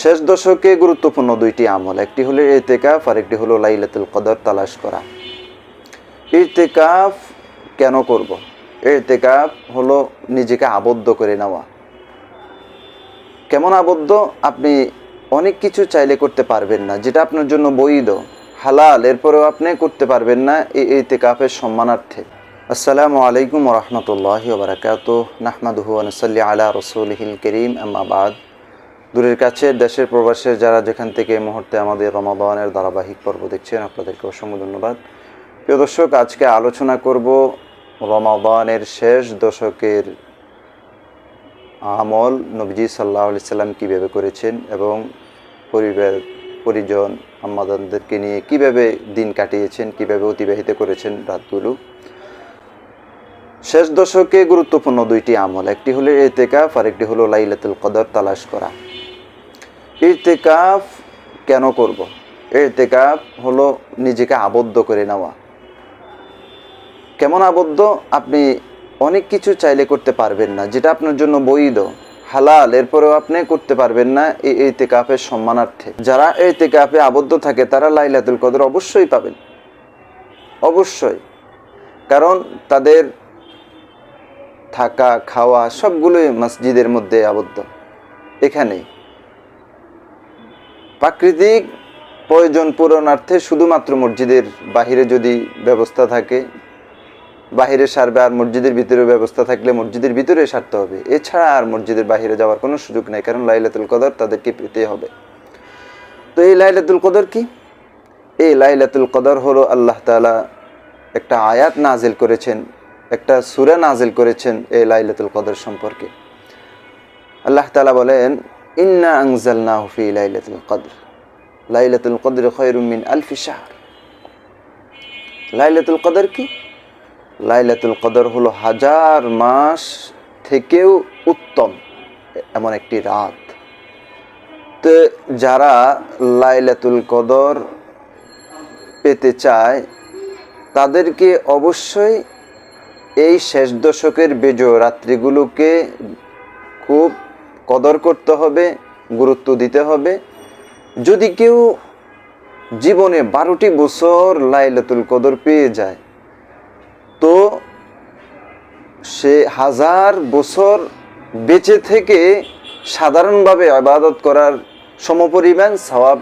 শেষ দশকে গুরুত্বপূর্ণ দুইটি আমল। একটি হলো এতেকাফ আর একটি হলো লাইলাতুল কদর, তালাশ করা। ইতেকাফ কেন করব? এতেকাফ হলো নিজেকে আবদ্ধ করে নেওয়া। কেমন আবদ্ধ? আপনি অনেক কিছু চাইলে করতে পারবেন না, যেটা আপনার জন্য বৈধ, হালাল। এরপরেও আপনি করতে পারবেন না এই ইতেকাফের সম্মানার্থে। আসসালামু আলাইকুম রহমতুল্লাহ বারাকাত নাহমাদুহু আনসাল্লি আলা রসুল হিল করিম আম্মাবাদ দূরের কাছে, দেশের প্রবাসের যারা যেখান থেকে এই মুহূর্তে আমাদের রমাদানের ধারাবাহিক পর্ব দেখছেন, আপনাদেরকে অসংখ্য ধন্যবাদ। প্রিয় দর্শক, আজকে আলোচনা করব রমাদানের শেষ দশকের আমল নবজি সাল্লাহ আলি সাল্লাম কীভাবে করেছেন এবং পরিবার, পরিজন আমাদেরকে নিয়ে কীভাবে দিন কাটিয়েছেন, কীভাবে অতিবাহিত করেছেন রাতগুলো। শেষ দশকে গুরুত্বপূর্ণ দুইটি আমল, একটি হলো এতেকাফ আর একটি হলো লাইলাতুল কদর, তালাশ করা। ইতেকাফ কেন করব? এতেকাফ হলো নিজেকে আবদ্ধ করে নেওয়া। কেমন আবদ্ধ? আপনি অনেক কিছু চাইলে করতে পারবেন না, যেটা আপনার জন্য বৈধ, হালাল, এরপরেও আপনি করতে পারবেন না এই ইতেকাফের সম্মানার্থে। যারা ইতেকাফে আবদ্ধ থাকে, তারা লাইলাতুল কদর অবশ্যই পাবেন। অবশ্যই। কারণ তাদের থাকা, খাওয়া সবগুলোই মসজিদের মধ্যে আবদ্ধ। এখানেই। প্রাকৃতিক প্রয়োজন পূরণার্থে শুধুমাত্র মসজিদের বাহিরে যদি ব্যবস্থা থাকে, বাহিরে সারবে আর মসজিদের ভিতরে ব্যবস্থা থাকলে মসজিদের ভিতরে সারতে হবে। এছাড়া আর মসজিদের বাহিরে যাওয়ার কোনো সুযোগ নেই, কারণ লাইলাতুল কদর তাদেরকে পেতে হবে। তো এই লাইলাতুল কদর কি? এই লাইলাতুল কদর হলো আল্লাহ তালা একটা আয়াত নাজিল করেছেন, একটা সুরা নাজিল করেছেন এই লাইলাতুল কদর সম্পর্কে। আল্লাহ তালা বলেন ইন্না আংজালনা হুফি লাইলাতুল কদর লাইলাতুল কদর খয়রুমিন আলফি শাহর লাইলাতুল কদর কি? লাইলাতুল কদর হলো হাজার মাস থেকেও উত্তম, এমন একটি রাত। তো যারা লাইলাতুল কদর পেতে চায়, তাদেরকে অবশ্যই এই শেষ দশকের বেজো রাত্রিগুলোকে খুব কদর করতে হবে, গুরুত্ব দিতে হবে। যদি কেউ জীবনে বারোটি বছর লাইলাতুল কদর পেয়ে যায়, তো সে হাজার বছর বেঁচে থেকে সাধারণভাবে আবাদত করার সমপরিমাণ সওয়াব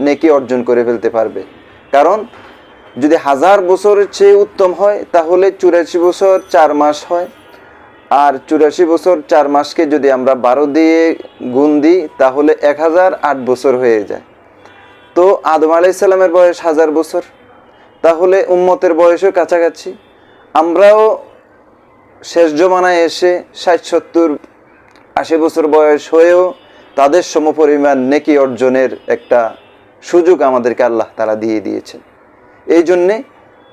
নেকি অর্জন করে ফেলতে পারবে। কারণ, যদি হাজার বছরের চেয়ে উত্তম হয়, তাহলে চুরাশি বছর চার মাস হয়। আর চুরাশি বছর চার মাসকে যদি আমরা বারো দিয়ে গুণ দিই, তাহলে এক হাজার আট বছর হয়ে যায়। তো আদম আলাইসাল্লামের বয়স হাজার বছর। তাহলে উম্মতের বয়সও কাছাকাছি। আমরাও শেষ জমানায় এসে ষাট, সত্তর, আশি বছর বয়স হয়েও তাদের সমপরিমাণ নেকি অর্জনের একটা সুযোগ আমাদেরকে আল্লাহ তারা দিয়ে দিয়েছেন। এই জন্যে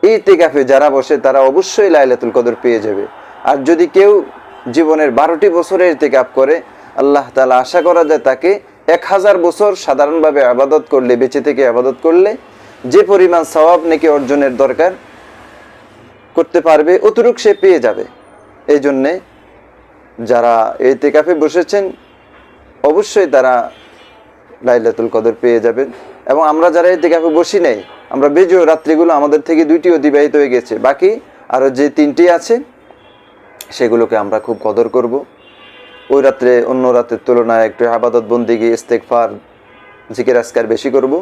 এই তেকাফে যারা বসে, তারা অবশ্যই লাইলাতুল কদর পেয়ে যাবে। আর যদি কেউ জীবনের বারোটি বছরে তেকাপ করে, আল্লাহ তালা আশা করা যায় তাকে এক হাজার বছর সাধারণভাবে আবাদত করলে, বেঁচে থেকে আবাদত করলে যে পরিমাণ সওয়াব নাকি অর্জনের দরকার করতে পারবে, অতটুক সে পেয়ে যাবে। এই জন্যে যারা এই বসেছেন, অবশ্যই তারা লাইলাতুল কদর পেয়ে যাবেন। এবং আমরা যারা এই বসি নেই, আমরা বেজো রাত্রিগুলো আমাদের থেকে দুইটি অতিবাহিত হয়ে গেছে। বাকি আরও যে তিনটি আছে সেগুলোকে আমরা খুব কদর করব। ওই রাত্রে, অন্য রাতের তুলনায় একটু আবাদত বন্দিগি ইস্তেকফার জিকের আজকার বেশি করব।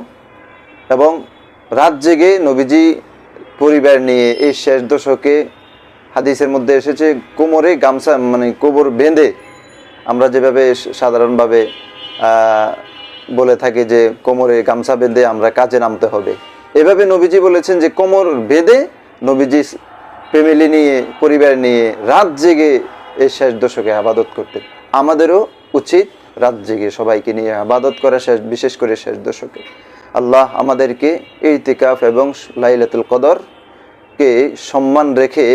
এবং রাত জেগে নবীজি পরিবার নিয়ে এই শেষ দশকে হাদিসের মধ্যে এসেছে, কোমরে গামছা মানে কোমর বেঁধে আমরা যেভাবে সাধারণভাবে বলে থাকি যে কোমরে গামছা বেঁধে আমরা কাজে নামতে হবে। এভাবে নবীজি বলেছেন যে কোমর বেঁধে নবীজি ফ্যামিলি নিয়ে, পরিবার নিয়ে রাত জেগে এই শেষ দশকে আবাদত করতে। আমাদেরও উচিত রাত জেগে সবাইকে নিয়ে আবাদত করা শেষ, বিশেষ করে শেষ দশকে। আল্লাহ আমাদেরকে এই তিকাফ এবং লাইলাতুল কদরকে সম্মান রেখে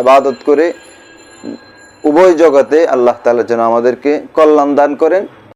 আবাদত করে উভয় জগতে আল্লাহ তালা যেন আমাদেরকে কল্যাণ দান করেন।